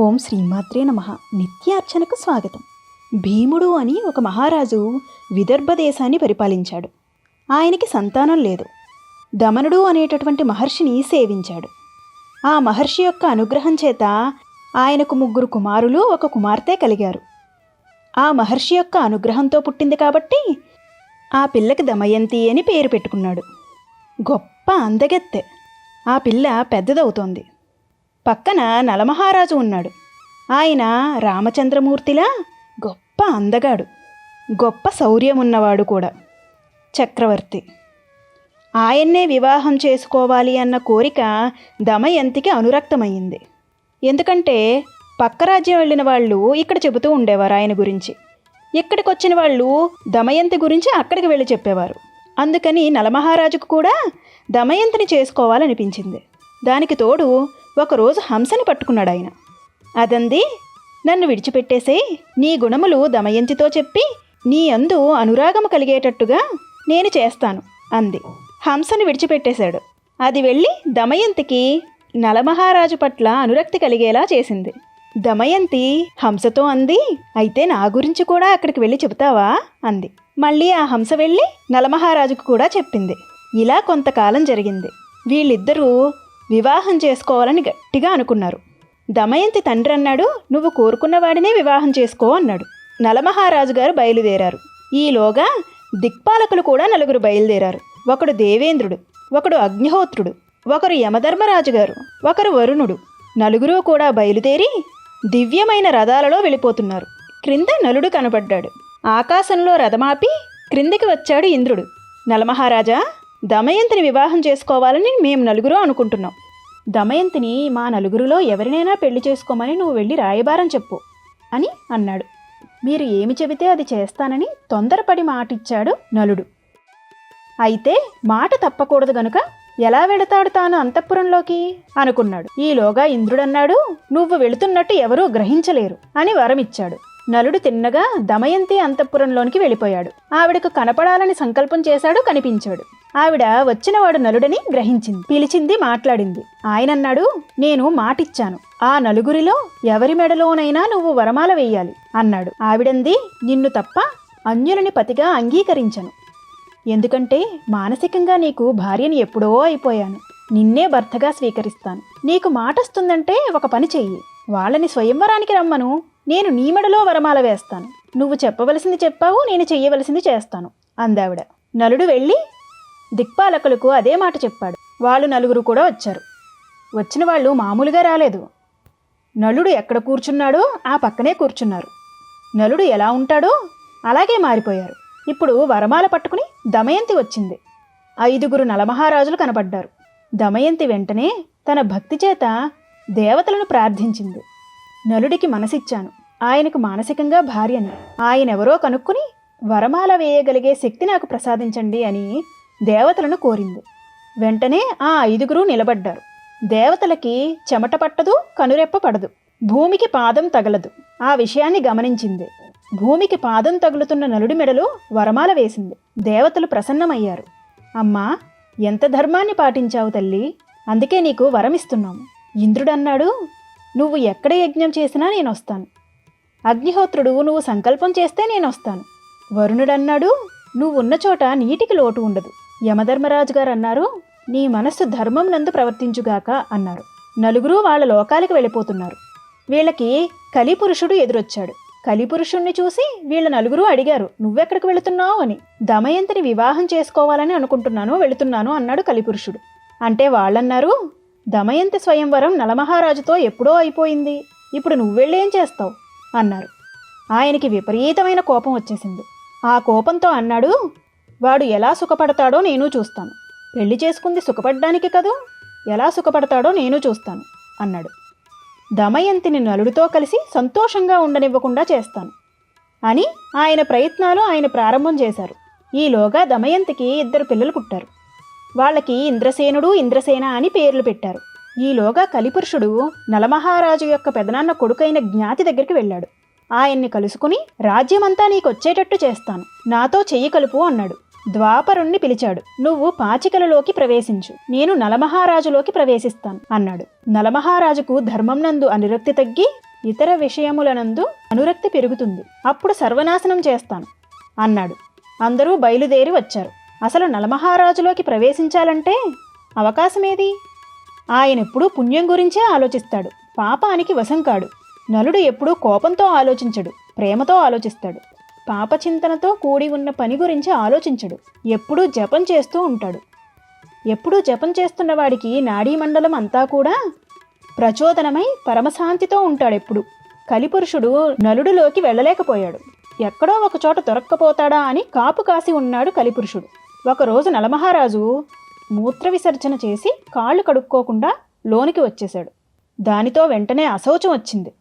ఓం శ్రీమాత్రే నమ. నిత్యార్చనకు స్వాగతం. భీముడు అని ఒక మహారాజు విదర్భ దేశాన్ని పరిపాలించాడు. ఆయనకి సంతానం లేదు. దమనుడు అనేటటువంటి మహర్షిని సేవించాడు. ఆ మహర్షి యొక్క అనుగ్రహం చేత ఆయనకు ముగ్గురు కుమారులు ఒక కుమార్తె కలిగారు. ఆ మహర్షి యొక్క అనుగ్రహంతో పుట్టింది కాబట్టి ఆ పిల్లకి దమయంతి అని పేరు పెట్టుకున్నాడు. గొప్ప అందగత్తె. ఆ పిల్ల పెద్దదవుతోంది. పక్కన నలమహారాజు ఉన్నాడు. ఆయన రామచంద్రమూర్తిలా గొప్ప అందగాడు గొప్ప శౌర్యం ఉన్నవాడు కూడా. చక్రవర్తి ఆయన్నే వివాహం చేసుకోవాలి అన్న కోరిక దమయంతికి అనురక్తమైంది ఎందుకంటే పక్క రాజ్యం వెళ్ళిన వాళ్ళు ఇక్కడ చెబుతూ ఉండేవారు ఆయన గురించి. ఇక్కడికి వచ్చిన వాళ్ళు దమయంతి గురించి అక్కడికి వెళ్ళి చెప్పేవారు. అందుకని నలమహారాజుకు కూడా దమయంతిని చేసుకోవాలనిపించింది. దానికి తోడు ఒకరోజు హంసని పట్టుకున్నాడు ఆయన. అదంది నన్ను విడిచిపెట్టేసే నీ గుణములు దమయంతితో చెప్పి నీ అందు అనురాగము కలిగేటట్టుగా నేను చేస్తాను అంది. హంసని విడిచిపెట్టేశాడు. అది వెళ్ళి దమయంతికి నలమహారాజు పట్ల అనురక్తి కలిగేలా చేసింది. దమయంతి హంసతో అంది అయితే నా గురించి కూడా అక్కడికి వెళ్ళి చెబుతావా? అంది. మళ్ళీ ఆ హంస వెళ్ళి నలమహారాజుకు కూడా చెప్పింది. ఇలా కొంతకాలం జరిగింది. వీళ్ళిద్దరూ వివాహం చేసుకోవాలని గట్టిగా అనుకున్నారు. దమయంతి తండ్రి అన్నాడు నువ్వు కోరుకున్న వాడినే వివాహం చేసుకో అన్నాడు. నలమహారాజు గారు బయలుదేరారు. ఈలోగా దిక్పాలకులు కూడా నలుగురు బయలుదేరారు. ఒకడు దేవేంద్రుడు ఒకడు అగ్నిహోత్రుడు ఒకరు యమధర్మరాజు గారు ఒకరు వరుణుడు. నలుగురు కూడా బయలుదేరి దివ్యమైన రథాలలో వెళ్ళిపోతున్నారు. క్రింద నలుడు కనబడ్డాడు. ఆకాశంలో రథమాపి క్రిందికి వచ్చాడు ఇంద్రుడు. నలమహారాజా దమయంతిని వివాహం చేసుకోవాలని మేము నలుగురు అనుకుంటున్నాం. దమయంతిని మా నలుగురిలో ఎవరినైనా పెళ్ళి చేసుకోమని నువ్వు వెళ్ళి రాయబారం చెప్పు అని అన్నాడు. మీరు ఏమి చెబితే అది చేస్తానని తొందరపడి మాటిచ్చాడు నలుడు. అయితే మాట తప్పకూడదు గనుక ఎలా వెళతాడు తాను అంతఃపురంలోకి? అనుకున్నాడు. ఈలోగా ఇంద్రుడన్నాడు నువ్వు వెళుతున్నట్టు ఎవరూ గ్రహించలేరు అని వరమిచ్చాడు. నలుడు తిన్నగా దమయంతి అంతఃపురంలోనికి వెళ్ళిపోయాడు. ఆవిడకు కనపడాలని సంకల్పం చేశాడు కనిపించాడు. ఆవిడ వచ్చినవాడు నలుడని గ్రహించింది. పిలిచింది మాట్లాడింది. ఆయనన్నాడు నేను మాటిచ్చాను. ఆ నలుగురిలో ఎవరి మెడలోనైనా నువ్వు వరమాల వేయాలి అన్నాడు. ఆవిడంది నిన్ను తప్ప అన్యులని పతిగా అంగీకరించను. ఎందుకంటే మానసికంగా నీకు భార్యని ఎప్పుడో అయిపోయాను. నిన్నే భర్తగా స్వీకరిస్తాను. నీకు మాటస్తుందంటే ఒక పని చెయ్యి. వాళ్ళని స్వయంవరానికి రమ్మను. నేను నీ మెడలో వరమాల వేస్తాను. నువ్వు చెప్పవలసింది చెప్పావు నేను చెయ్యవలసింది చేస్తాను అందావిడ. నలుడు వెళ్ళి దిక్పాలకులకు అదే మాట చెప్పాడు. వాళ్ళు నలుగురు కూడా వచ్చారు. వచ్చిన వాళ్ళు మామూలుగా రాలేదు. నలుడు ఎక్కడ కూర్చున్నాడో ఆ పక్కనే కూర్చున్నారు. నలుడు ఎలా ఉంటాడో అలాగే మారిపోయారు. ఇప్పుడు వరమాల పట్టుకుని దమయంతి వచ్చింది. ఐదుగురు నలమహారాజులు కనబడ్డారు. దమయంతి వెంటనే తన భక్తి చేత దేవతలను ప్రార్థించింది. నలుడికి మనసిచ్చాను. ఆయనకు మానసికంగా భార్యను. ఆయనెవరో కనుక్కుని వరమాల వేయగలిగే శక్తి నాకు ప్రసాదించండి అని దేవతలను కోరింది. వెంటనే ఆ ఐదుగురు నిలబడ్డారు. దేవతలకి చెమట పట్టదు కనురెప్ప పడదు. భూమికి పాదం తగలదు. ఆ విషయాన్ని గమనించింది. భూమికి పాదం తగులుతున్న నలుడి మెడలో వరమాల వేసింది. దేవతలు ప్రసన్నమయ్యారు. అమ్మా ఎంత ధర్మాన్ని పాటించావు తల్లి? అందుకే నీకు వరమిస్తున్నాము. ఇంద్రుడన్నాడు నువ్వు ఎక్కడ యజ్ఞం చేసినా నేను వస్తాను అగ్నిహోత్రుడు నువ్వు సంకల్పం చేస్తే నేను వస్తాను వరుణుడన్నాడు నువ్వున్న చోట నీటికి లోటు ఉండదు. యమధర్మరాజు గారు అన్నారు నీ మనస్సు ధర్మం నందు ప్రవర్తించుగాక అన్నారు. నలుగురు వాళ్ళ లోకాలకు వెళ్ళిపోతున్నారు. వీళ్ళకి కలిపురుషుడు ఎదురొచ్చాడు. కలిపురుషుణ్ణి చూసి వీళ్ళ నలుగురు అడిగారు నువ్వెక్కడికి వెళుతున్నావు? అని. దమయంతిని వివాహం చేసుకోవాలని అనుకుంటున్నాను వెళుతున్నాను అన్నాడు కలిపురుషుడు. అంటే వాళ్ళన్నారు దమయంతి స్వయంవరం నలమహారాజుతో ఎప్పుడో అయిపోయింది. ఇప్పుడు నువ్వెళ్ళేం చేస్తావు? అన్నారు. ఆయనకి విపరీతమైన కోపం వచ్చేసింది. ఆ కోపంతో అన్నాడు వాడు ఎలా సుఖపడతాడో నేను చూస్తాను. పెళ్ళి చేసుకుంది సుఖపడ్డానికి కదూ? ఎలా సుఖపడతాడో నేను చూస్తాను అన్నాడు. దమయంతిని నలుడితో కలిసి సంతోషంగా ఉండనివ్వకుండా చేస్తాను అని ఆయన ప్రయత్నాలు ఆయన ప్రారంభం చేశారు. ఈలోగా దమయంతికి ఇద్దరు పిల్లలు పుట్టారు. వాళ్ళకి ఇంద్రసేనుడు ఇంద్రసేన అని పేర్లు పెట్టారు. ఈలోగా కలిపురుషుడు నలమహారాజు యొక్క పెదనాన్న కొడుకైన జ్ఞాతి దగ్గరికి వెళ్ళాడు. ఆయన్ని కలుసుకుని రాజ్యమంతా నీకొచ్చేటట్టు చేస్తాను. నాతో చెయ్యి కలుపు అన్నాడు. ద్వాపరుణ్ణి పిలిచాడు. నువ్వు పాచికలలోకి ప్రవేశించు. నేను నలమహారాజులోకి ప్రవేశిస్తాను అన్నాడు. నలమహారాజుకు ధర్మం నందు అనురక్తి తగ్గి ఇతర విషయములనందు అనురక్తి పెరుగుతుంది. అప్పుడు సర్వనాశనం చేస్తాను అన్నాడు. అందరూ బయలుదేరి వచ్చారు. అసలు నలమహారాజులోకి ప్రవేశించాలంటే అవకాశమేది? ఆయనెప్పుడూ పుణ్యం గురించే ఆలోచిస్తాడు. పాపానికి వశం కాడు. నలుడు ఎప్పుడూ కోపంతో ఆలోచించడు ప్రేమతో ఆలోచిస్తాడు. పాపచింతనతో కూడి ఉన్న పని గురించి ఆలోచించడు ఎప్పుడూ జపం చేస్తూ ఉంటాడు. ఎప్పుడూ జపం చేస్తున్న వాడికి నాడీమండలం అంతా కూడా ప్రచోదనమై పరమశాంతితో ఉంటాడెప్పుడు. కలిపురుషుడు నలుడులోకి వెళ్ళలేకపోయాడు. ఎక్కడో ఒకచోట దొరక్కపోతాడా అని కాపు కాసి ఉన్నాడు కలిపురుషుడు. ఒకరోజు నలమహారాజు మూత్ర విసర్జన చేసి కాళ్ళు కడుక్కోకుండా లోనికి వచ్చేశాడు. దానితో వెంటనే అశౌచం వచ్చింది.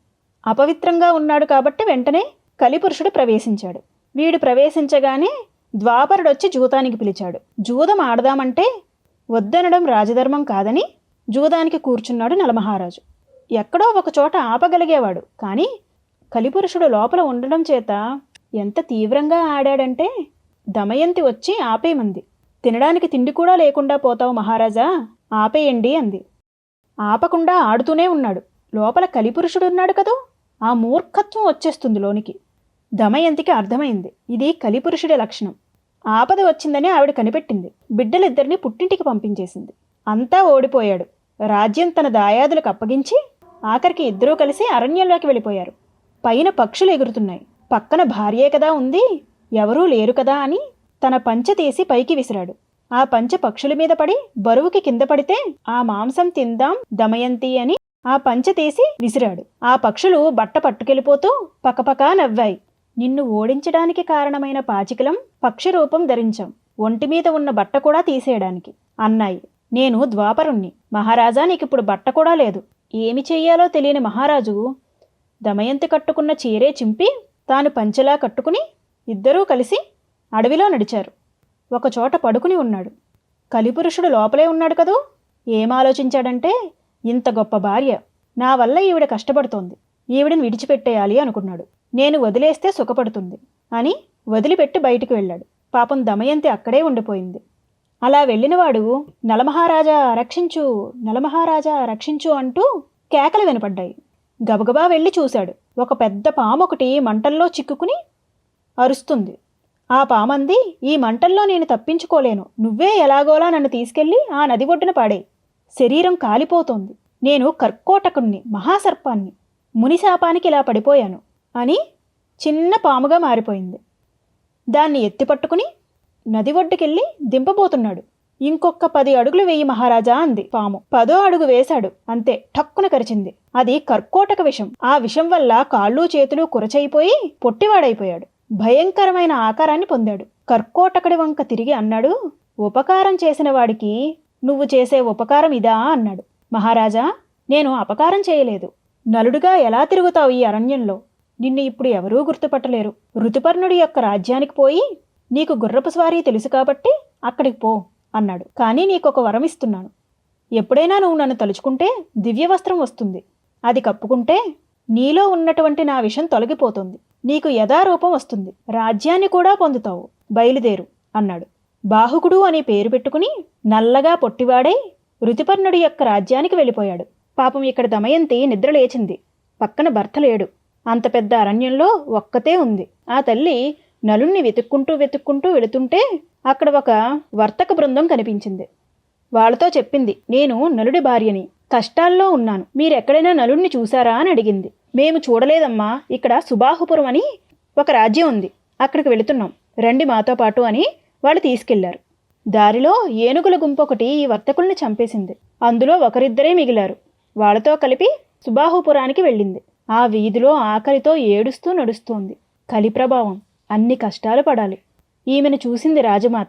అపవిత్రంగా ఉన్నాడు కాబట్టి వెంటనే కలిపురుషుడు ప్రవేశించాడు. వీడు ప్రవేశించగానే ద్వాపరుడొచ్చి జూతానికి పిలిచాడు. జూదం ఆడదామంటే వద్దనడం రాజధర్మం కాదని జూదానికి కూర్చున్నాడు నలమహారాజు. ఎక్కడో ఒకచోట ఆపగలిగేవాడు. కానీ కలిపురుషుడు లోపల ఉండడం చేత ఎంత తీవ్రంగా ఆడాడంటే దమయంతి వచ్చి ఆపేయమంది తినడానికి తిండి కూడా లేకుండా పోతావు మహారాజా ఆపేయండి అంది. ఆపకుండా ఆడుతూనే ఉన్నాడు. లోపల కలిపురుషుడున్నాడు కదూ? ఆ మూర్ఖత్వం వచ్చేస్తుంది లోనికి. దమయంతికి అర్థమైంది. ఇది కలిపురుషుడి లక్షణం. ఆపద వచ్చిందని ఆవిడ కనిపెట్టింది. బిడ్డలిద్దరిని పుట్టింటికి పంపించేసింది. అంతా ఓడిపోయాడు. రాజ్యం తన దాయాదులకు అప్పగించి ఆఖరికి ఇద్దరూ కలిసి అరణ్యంలోకి వెళ్ళిపోయారు. పైన పక్షులు ఎగురుతున్నాయి. పక్కన భార్యే కదా ఉంది ఎవరూ లేరు కదా అని తన పంచె తీసి పైకి విసిరాడు. ఆ పంచె పక్షుల మీద పడి బరువుకి కింద పడితే ఆ మాంసం తిందాం దమయంతి అని ఆ పంచె తీసి విసిరాడు. ఆ పక్షులు బట్ట పట్టుకెళ్ళిపోతూ పకపకా నవ్వాయి. నిన్ను ఓడించడానికి కారణమైన పాచికలం పక్షి రూపం ధరించాం. ఒంటి మీద ఉన్న బట్ట కూడా తీసేయడానికి. అన్నాయి. నేను ద్వాపరుణ్ణి. మహారాజా నీకిప్పుడు బట్ట కూడా లేదు. ఏమి చెయ్యాలో తెలియని మహారాజు దమయంతి కట్టుకున్న చీరే చింపి తాను పంచెలా కట్టుకుని ఇద్దరూ కలిసి అడవిలో నడిచారు. ఒకచోట పడుకుని ఉన్నాడు. కలిపురుషుడు లోపలే ఉన్నాడు కదూ? ఏం ఆలోచించాడంటే ఇంత గొప్ప భార్య. నా వల్ల ఈవిడ కష్టపడుతోంది. ఈవిడని విడిచిపెట్టేయాలి అనుకున్నాడు. నేను వదిలేస్తే సుఖపడుతుంది. అని వదిలిపెట్టి బయటికి వెళ్ళాడు. పాపం దమయంతి అక్కడే ఉండిపోయింది. అలా వెళ్ళినవాడు నలమహారాజా రక్షించు నలమహారాజా రక్షించు అంటూ కేకలు వినపడ్డాయి. గబగబా వెళ్ళి చూశాడు. ఒక పెద్ద పాము ఒకటి మంటల్లో చిక్కుకుని అరుస్తుంది. ఆ పామంది ఈ మంటల్లో నేను తప్పించుకోలేను. నువ్వే ఎలాగోలా నన్ను తీసుకెళ్ళి ఆ నది ఒడ్డున పాడే శరీరం కాలిపోతోంది. నేను కర్కోటకుణ్ణి మహాసర్పాన్ని మునిశాపానికి ఇలా పడిపోయాను అని చిన్న పాముగా మారిపోయింది. దాన్ని ఎత్తిపట్టుకుని నది ఒడ్డుకెళ్ళి దింపబోతున్నాడు. ఇంకొక పది అడుగులు వేయి మహారాజా అంది పాము. పదో అడుగు వేశాడు. అంతే ఠక్కున కరిచింది. అది కర్కోటక విషం. ఆ విషం వల్ల కాళ్ళు చేతులు కురచైపోయి పొట్టివాడైపోయాడు. భయంకరమైన ఆకారాన్ని పొందాడు. కర్కోటకుడి వంక తిరిగి అన్నాడు ఉపకారం చేసిన వాడికి నువ్వు చేసే ఉపకారం ఇదా అన్నాడు. మహారాజా నేను అపకారం చేయలేదు. నలుడుగా ఎలా తిరుగుతావు ఈ అరణ్యంలో? నిన్ను ఇప్పుడు ఎవరూ గుర్తుపట్టలేరు. ఋతుపర్ణుడి యొక్క రాజ్యానికి పోయి నీకు గుర్రపు స్వారీ తెలుసు కాబట్టి అక్కడికి పో అన్నాడు. కానీ నీకొక వరం ఇస్తున్నాను. ఎప్పుడైనా నువ్వు నన్ను తలుచుకుంటే దివ్యవస్త్రం వస్తుంది. అది కప్పుకుంటే నీలో ఉన్నటువంటి నా విషం తొలగిపోతుంది. నీకు యథారూపం వస్తుంది. రాజ్యాన్ని కూడా పొందుతావు. బయలుదేరు అన్నాడు. బాహుకుడు అనే పేరు పెట్టుకుని నల్లగా పొట్టివాడై ఋతుపర్ణుడి యొక్క రాజ్యానికి వెళ్ళిపోయాడు. పాపం ఇక్కడ దమయంతి నిద్ర లేచింది. పక్కన భర్త లేడు. అంత పెద్ద అరణ్యంలో ఒక్కతే ఉంది. ఆ తల్లి నలుణ్ణి వెతుక్కుంటూ వెతుక్కుంటూ వెళుతుంటే అక్కడ ఒక వర్తక బృందం కనిపించింది. వాళ్ళతో చెప్పింది నేను నలుడి భార్యని. కష్టాల్లో ఉన్నాను. మీరెక్కడైనా నలుణ్ణి చూసారా అని అడిగింది. మేము చూడలేదమ్మా. ఇక్కడ సుబాహుపురం అని ఒక రాజ్యం ఉంది. అక్కడికి వెళుతున్నాం. రండి మాతో పాటు అని వాళ్ళు తీసుకెళ్ళారు. దారిలో ఏనుగుల గుంపు ఒకటి ఈ వర్తకుల్ని చంపేసింది. అందులో ఒకరిద్దరే మిగిలారు. వాళ్ళతో కలిపి సుబాహుపురానికి వెళ్ళింది. ఆ వీధిలో ఆకలితో ఏడుస్తూ నడుస్తోంది. కలి ప్రభావం. అన్ని కష్టాలు పడాలి. ఈమెను చూసింది రాజమాత.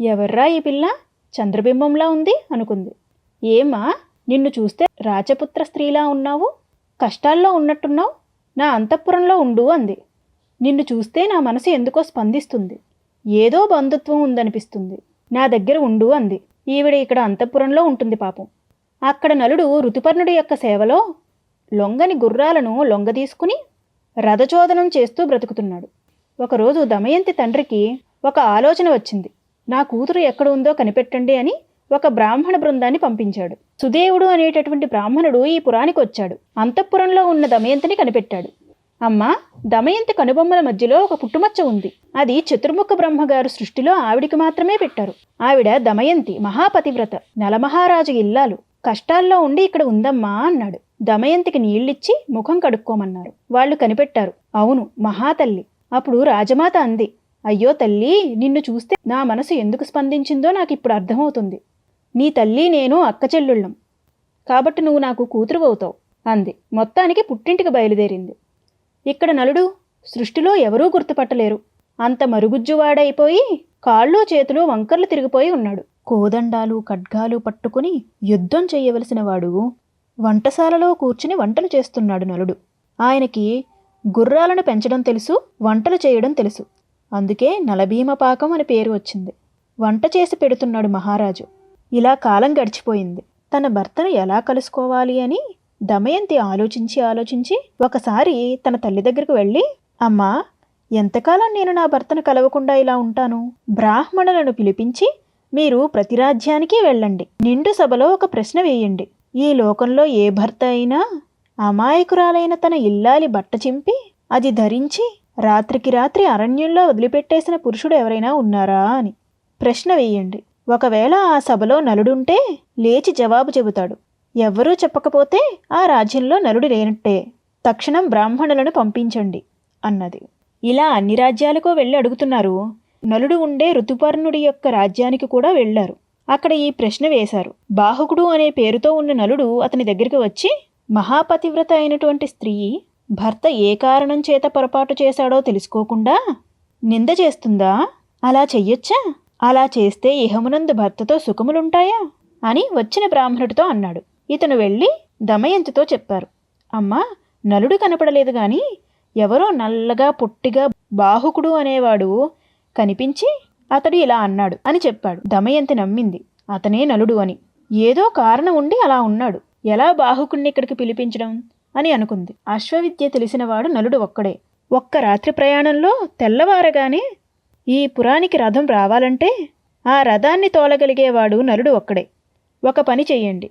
ఎవర్రా ఈ పిల్ల? చంద్రబింబంలా ఉంది అనుకుంది. ఏమా నిన్ను చూస్తే రాజపుత్ర స్త్రీలా ఉన్నావు? కష్టాల్లో ఉన్నట్టున్నావు? నా అంతఃపురంలో ఉండు అంది. నిన్ను చూస్తే నా మనసు ఎందుకో స్పందిస్తుంది. ఏదో బంధుత్వం ఉందనిపిస్తుంది. నా దగ్గర ఉండు అంది. ఈవిడ ఇక్కడ అంతఃపురంలో ఉంటుంది పాపం. అక్కడ నలుడు ఋతుపర్ణుడి యొక్క సేవలో లొంగని గుర్రాలను లొంగదీసుకుని రథచోదనం చేస్తూ బ్రతుకుతున్నాడు. ఒకరోజు దమయంతి తండ్రికి ఒక ఆలోచన వచ్చింది. నా కూతురు ఎక్కడ ఉందో కనిపెట్టండి అని ఒక బ్రాహ్మణ బృందాన్ని పంపించాడు. సుదేవుడు అనేటటువంటి బ్రాహ్మణుడు ఈ పురానికి వచ్చాడు. అంతఃపురంలో ఉన్న దమయంతిని కనిపెట్టాడు. అమ్మా దమయంతి కనుబొమ్మల మధ్యలో ఒక పుట్టుమచ్చ ఉంది. అది చతుర్ముఖ బ్రహ్మగారు సృష్టిలో ఆవిడికి మాత్రమే పెట్టారు. ఆవిడ దమయంతి మహాపతివ్రత నలమహారాజు ఇల్లాలు కష్టాల్లో ఉండి ఇక్కడ ఉందమ్మా అన్నాడు. దమయంతికి నీళ్ళిచ్చి ముఖం కడుక్కోమన్నారు. వాళ్ళు కనిపెట్టారు. అవును మహాతల్లి. అప్పుడు రాజమాత అంది. అయ్యో తల్లి నిన్ను చూస్తే నా మనసు ఎందుకు స్పందించిందో నాకు ఇప్పుడు అర్థమవుతుంది. నీ తల్లి నేను అక్క చెల్లుళ్ళం. కాబట్టి నువ్వు నాకు కూతురు అవుతావు అంది. మొత్తానికి పుట్టింటికి బయలుదేరింది. ఇక్కడ నలుడు సృష్టిలో ఎవరూ గుర్తుపట్టలేరు. అంత మరుగుజ్జువాడైపోయి కాళ్ళు చేతులు వంకర్లు తిరిగిపోయి ఉన్నాడు. కోదండాలు ఖడ్గాలు పట్టుకుని యుద్ధం చేయవలసిన వాడు వంటశాలలో కూర్చుని వంటలు చేస్తున్నాడు నలుడు. ఆయనకి గుర్రాలను పెంచడం తెలుసు వంటలు చేయడం తెలుసు. అందుకే నలభీమ పాకం అని పేరు వచ్చింది. వంట చేసి పెడుతున్నాడు మహారాజు. ఇలా కాలం గడిచిపోయింది. తన భర్తను ఎలా కలుసుకోవాలి అని దమయంతి ఆలోచించి ఆలోచించి ఒకసారి తన తల్లి దగ్గరకు వెళ్ళి అమ్మా ఎంతకాలం నేను నా భర్తను కలవకుండా ఇలా ఉంటాను? బ్రాహ్మణులను పిలిపించి మీరు ప్రతి రాజ్యానికి వెళ్ళండి. నిండు సభలో ఒక ప్రశ్న వేయండి. ఈ లోకంలో ఏ భర్త అయినా అమాయకురాలైన తన ఇల్లాలి బట్ట చింపి అది ధరించి రాత్రికి రాత్రి అరణ్యంలో వదిలిపెట్టేసిన పురుషుడు ఎవరైనా ఉన్నారా అని ప్రశ్న వేయండి. ఒకవేళ ఆ సభలో నలుడుంటే లేచి జవాబు చెబుతాడు. ఎవ్వరూ చెప్పకపోతే ఆ రాజ్యంలో నలుడు లేనట్టే. తక్షణం బ్రాహ్మణులను పంపించండి అన్నది. ఇలా అన్ని రాజ్యాలకు వెళ్ళి అడుగుతున్నారు. నలుడు ఉండే ఋతుపర్ణుడి యొక్క రాజ్యానికి కూడా వెళ్ళారు. అక్కడ ఈ ప్రశ్న వేశారు. బాహుకుడు అనే పేరుతో ఉన్న నలుడు అతని దగ్గరికి వచ్చి మహాపతివ్రత అయినటువంటి స్త్రీ భర్త ఏ కారణం చేత పొరపాటు చేశాడో తెలుసుకోకుండా నింద చేస్తుందా? అలా చెయ్యొచ్చా? అలా చేస్తే ఇహమునందు భర్తతో సుఖములుంటాయా? అని వచ్చిన బ్రాహ్మణుడితో అన్నాడు. ఇతను వెళ్ళి దమయంతితో చెప్పారు. అమ్మా నలుడు కనపడలేదు గాని ఎవరో నల్లగా పొట్టిగా బాహుకుడు అనేవాడు కనిపించి అతడు ఇలా అన్నాడు అని చెప్పాడు. దమయంతి నమ్మింది. అతనే నలుడు అని. ఏదో కారణం ఉండి అలా ఉన్నాడు. ఎలా బాహుకుణ్ణి ఇక్కడికి పిలిపించడం అని అనుకుంది. అశ్వవిద్య తెలిసినవాడు నలుడు ఒక్కడే. ఒక్క రాత్రి ప్రయాణంలో తెల్లవారగానే ఈ పురానికి రథం రావాలంటే ఆ రథాన్ని తోలగలిగేవాడు నలుడు ఒక్కడే. ఒక పని చెయ్యండి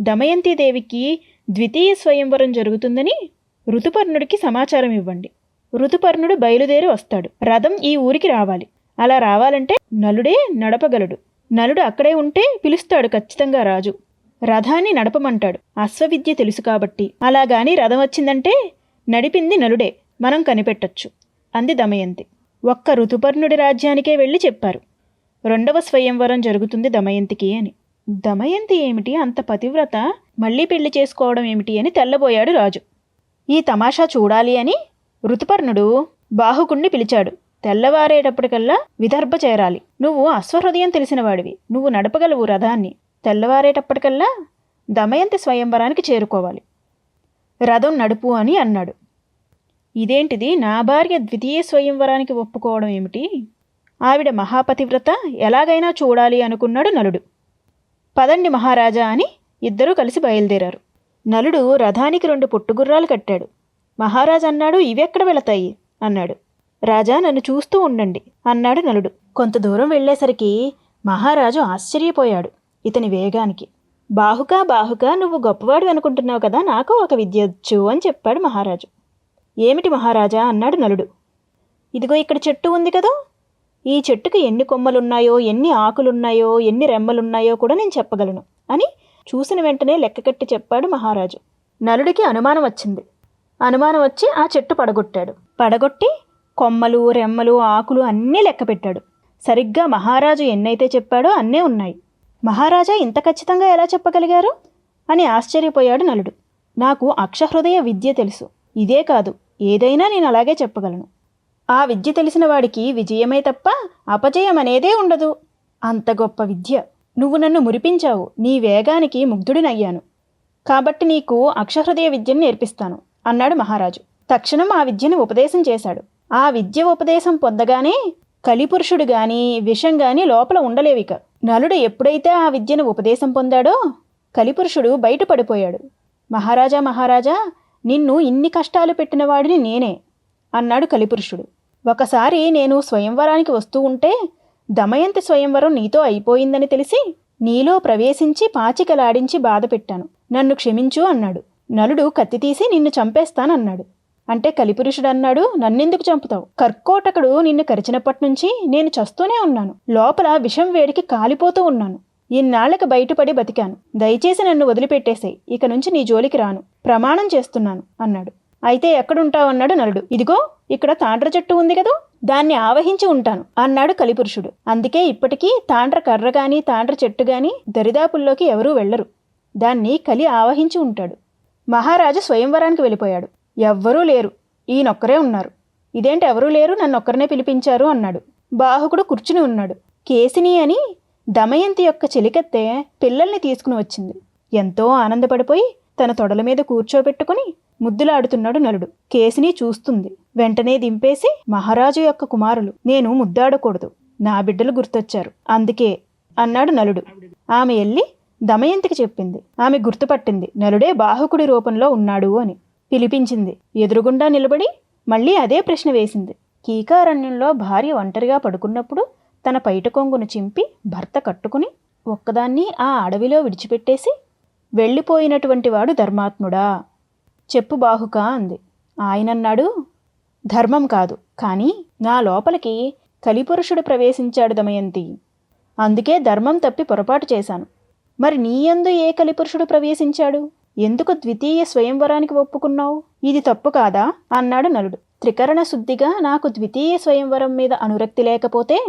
దమయంతిదేవికి ద్వితీయ స్వయంవరం జరుగుతుందని ఋతుపర్ణుడికి సమాచారం ఇవ్వండి. ఋతుపర్ణుడు బయలుదేరి వస్తాడు. రథం ఈ ఊరికి రావాలి. అలా రావాలంటే నలుడే నడపగలడు. నలుడు అక్కడే ఉంటే పిలుస్తాడు ఖచ్చితంగా రాజు. రథాన్ని నడపమంటాడు. అశ్వవిద్య తెలుసు కాబట్టి. అలాగాని రథం వచ్చిందంటే నడిపింది నలుడే. మనం కనిపెట్టొచ్చు. అంది దమయంతి. ఒక్క ఋతుపర్ణుడి రాజ్యానికే వెళ్ళి చెప్పారు. రెండవ స్వయంవరం జరుగుతుంది దమయంతికి అని. దమయంతి ఏమిటి? అంత పతివ్రత? మళ్ళీ పెళ్ళి చేసుకోవడం ఏమిటి? అని తెల్లబోయాడు రాజు. ఈ తమాషా చూడాలి అని ఋతుపర్ణుడు బాహుకుణ్ణి పిలిచాడు. తెల్లవారేటప్పటికల్లా విదర్భ చేరాలి. నువ్వు అశ్వహృదయం తెలిసినవాడివి. నువ్వు నడపగలవు రథాన్ని. తెల్లవారేటప్పటికల్లా దమయంతి స్వయంవరానికి చేరుకోవాలి. రథం నడుపు అని అన్నాడు. ఇదేంటిది? నా భార్య ద్వితీయ స్వయంవరానికి ఒప్పుకోవడం ఏమిటి? ఆవిడ మహాపతివ్రత ఎలాగైనా చూడాలి అనుకున్నాడు నలుడు. పదండి మహారాజా అని ఇద్దరూ కలిసి బయలుదేరారు. నలుడు రథానికి రెండు పుట్టుగుర్రాలు కట్టాడు. మహారాజు అన్నాడు ఇవెక్కడ వెళతాయి? అన్నాడు. రాజా నన్ను చూస్తూ ఉండండి అన్నాడు నలుడు. కొంత దూరం వెళ్ళేసరికి మహారాజు ఆశ్చర్యపోయాడు ఇతని వేగానికి. బాహుకా బాహుకా నువ్వు గొప్పవాడు అనుకుంటున్నావు కదా నాకు ఒక విద్యొచ్చు అని చెప్పాడు మహారాజు. ఏమిటి మహారాజా? అన్నాడు నలుడు. ఇదిగో ఇక్కడ చెట్టు ఉంది కదా. ఈ చెట్టుకి ఎన్ని కొమ్మలున్నాయో ఎన్ని ఆకులున్నాయో ఎన్ని రెమ్మలున్నాయో కూడా నేను చెప్పగలను అని చూసిన వెంటనే లెక్కకట్టి చెప్పాడు మహారాజు. నలుడికి అనుమానం వచ్చింది. అనుమానం వచ్చి ఆ చెట్టు పడగొట్టాడు. పడగొట్టి కొమ్మలు రెమ్మలు ఆకులు అన్నీ లెక్కపెట్టాడు సరిగ్గా మహారాజు ఎన్నైతే చెప్పాడో అన్నీ ఉన్నాయి. మహారాజా ఇంత ఖచ్చితంగా ఎలా చెప్పగలిగారు? అని ఆశ్చర్యపోయాడు నలుడు. నాకు అక్షహృదయ విద్య తెలుసు. ఇదే కాదు ఏదైనా నేను అలాగే చెప్పగలను. ఆ విద్య తెలిసిన వాడికి విజయమే తప్ప అపజయం అనేదే ఉండదు. అంత గొప్ప విద్య. నువ్వు నన్ను మురిపించావు. నీ వేగానికి ముగ్ధుడినయ్యాను. కాబట్టి నీకు అక్షహృదయ విద్యను నేర్పిస్తాను అన్నాడు మహారాజు. తక్షణం ఆ విద్యను ఉపదేశం చేశాడు. ఆ విద్య ఉపదేశం పొందగానే కలిపురుషుడు గాని విషం గాని లోపల ఉండలేవిక. నలుడు ఎప్పుడైతే ఆ విద్యను ఉపదేశం పొందాడో కలిపురుషుడు బయటపడిపోయాడు. మహారాజా మహారాజా నిన్ను ఇన్ని కష్టాలు పెట్టిన వాడిని నేనే అన్నాడు కలిపురుషుడు. ఒకసారి నేను స్వయంవరానికి వస్తూ ఉంటే దమయంతి స్వయంవరం నీతో అయిపోయిందని తెలిసి నీలో ప్రవేశించి పాచికలాడించి బాధపెట్టాను. నన్ను క్షమించు అన్నాడు. నలుడు కత్తి తీసి నిన్ను చంపేస్తానన్నాడు. అంటే కలిపురుషుడు అన్నాడు నన్నెందుకు చంపుతావు? కర్కోటకుడు నిన్ను కరిచినప్పటి నుంచి నేను చస్తూనే ఉన్నాను. లోపల విషం వేడికి కాలిపోతూ ఉన్నాను. ఇన్నాళ్ళకు బయటపడి బతికాను. దయచేసి నన్ను వదిలిపెట్టేసేయ్. ఇక నుంచి నీ జోలికి రాను. ప్రమాణం చేస్తున్నాను అన్నాడు. అయితే ఎక్కడుంటావన్నాడు నలుడు. ఇదిగో ఇక్కడ తాండ్ర చెట్టు ఉంది కదా దాన్ని ఆవహించి ఉంటాను అన్నాడు కలిపురుషుడు. అందుకే ఇప్పటికీ తాండ్ర కర్ర గాని తాండ్ర చెట్టు గాని దరిదాపుల్లోకి ఎవరూ వెళ్ళరు దాన్ని కలి ఆవహించి ఉంటాడు. మహారాజు స్వయంవరానికి వెళ్ళిపోయాడు. ఎవ్వరూ లేరు. ఈయనొక్కరే ఉన్నారు. ఇదేంటి ఎవరూ లేరు? నన్నొక్కరినే పిలిపించారు అన్నాడు. బాహుకుడు కూర్చుని ఉన్నాడు. కేసిని అని దమయంతి యొక్క చెలికత్తె పిల్లల్ని తీసుకుని వచ్చింది. ఎంతో ఆనందపడిపోయి తన తొడల మీద కూర్చోబెట్టుకుని ముద్దులాడుతున్నాడు నలుడు. కేసుని చూస్తుంది. వెంటనే దింపేసి మహారాజు యొక్క కుమారులు నేను ముద్దాడకూడదు. నా బిడ్డలు గుర్తొచ్చారు. అందుకే అన్నాడు నలుడు. ఆమె వెళ్ళి దమయంతికి చెప్పింది. ఆమె గుర్తుపట్టింది. నలుడే బాహుకుడి రూపంలో ఉన్నాడు అని. పిలిపించింది. ఎదురుగుండా నిలబడి మళ్ళీ అదే ప్రశ్న వేసింది. కీకారణ్యంలో భార్య ఒంటరిగా పడుకున్నప్పుడు తన పైట కొంగును చింపి భర్త కట్టుకుని ఒక్కదాన్ని ఆ అడవిలో విడిచిపెట్టేసి వెళ్ళిపోయినటువంటి వాడు ధర్మాత్ముడా. చెప్పు బాహుక అంది. ఆయనన్నాడు ధర్మం కాదు కానీ నా లోపలికి కలిపురుషుడు ప్రవేశించాడు దమయంతి. అందుకే ధర్మం తప్పి పొరపాటు చేశాను. మరి నీయందు ఏ కలిపురుషుడు ప్రవేశించాడు? ఎందుకు ద్వితీయ స్వయంవరానికి ఒప్పుకున్నావు? ఇది తప్పు కాదా? అన్నాడు నలుడు. త్రికరణ శుద్ధిగా నాకు ద్వితీయ స్వయంవరం మీద అనురక్తి లేకపోతే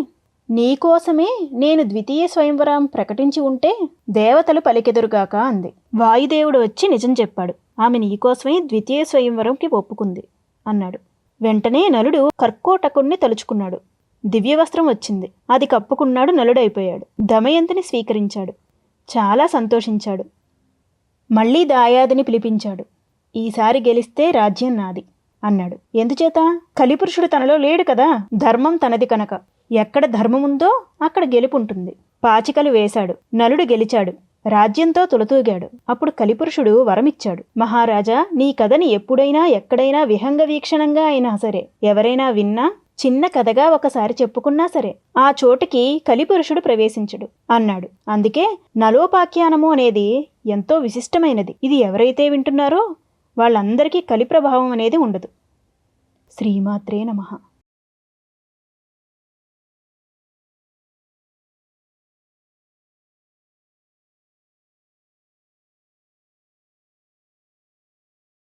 నీకోసమే నేను ద్వితీయ స్వయంవరం ప్రకటించి ఉంటే దేవతలు పలికెదురుగాక అంది. వాయుదేవుడు వచ్చి నిజం చెప్పాడు. ఆమె నీకోసమే ద్వితీయ స్వయంవరంకి ఒప్పుకుంది అన్నాడు. వెంటనే నలుడు కర్కోటకుణ్ణి తలుచుకున్నాడు. దివ్యవస్త్రం వచ్చింది. అది కప్పుకున్నాడు నలుడైపోయాడు. దమయంతిని స్వీకరించాడు. చాలా సంతోషించాడు. మళ్ళీ దాయాదిని పిలిపించాడు. ఈసారి గెలిస్తే రాజ్యం నాది అన్నాడు. ఎందుచేత? కలిపురుషుడు తనలో లేడు కదా. ధర్మం తనది కనుక. ఎక్కడ ధర్మముందో అక్కడ గెలుపుంటుంది. పాచికలు వేశాడు. నలుడు గెలిచాడు. రాజ్యంతో తులతూగాడు. అప్పుడు కలిపురుషుడు వరమిచ్చాడు. మహారాజా నీ కథని ఎప్పుడైనా ఎక్కడైనా విహంగ వీక్షణంగా అయినా సరే ఎవరైనా విన్నా చిన్న కథగా ఒకసారి చెప్పుకున్నా సరే ఆ చోటుకి కలిపురుషుడు ప్రవేశించడు అన్నాడు. అందుకే నలోపాఖ్యానము అనేది ఎంతో విశిష్టమైనది. ఇది ఎవరైతే వింటున్నారో వాళ్ళందరికీ కలి ప్రభావం అనేది ఉండదు. శ్రీమాత్రే నమః.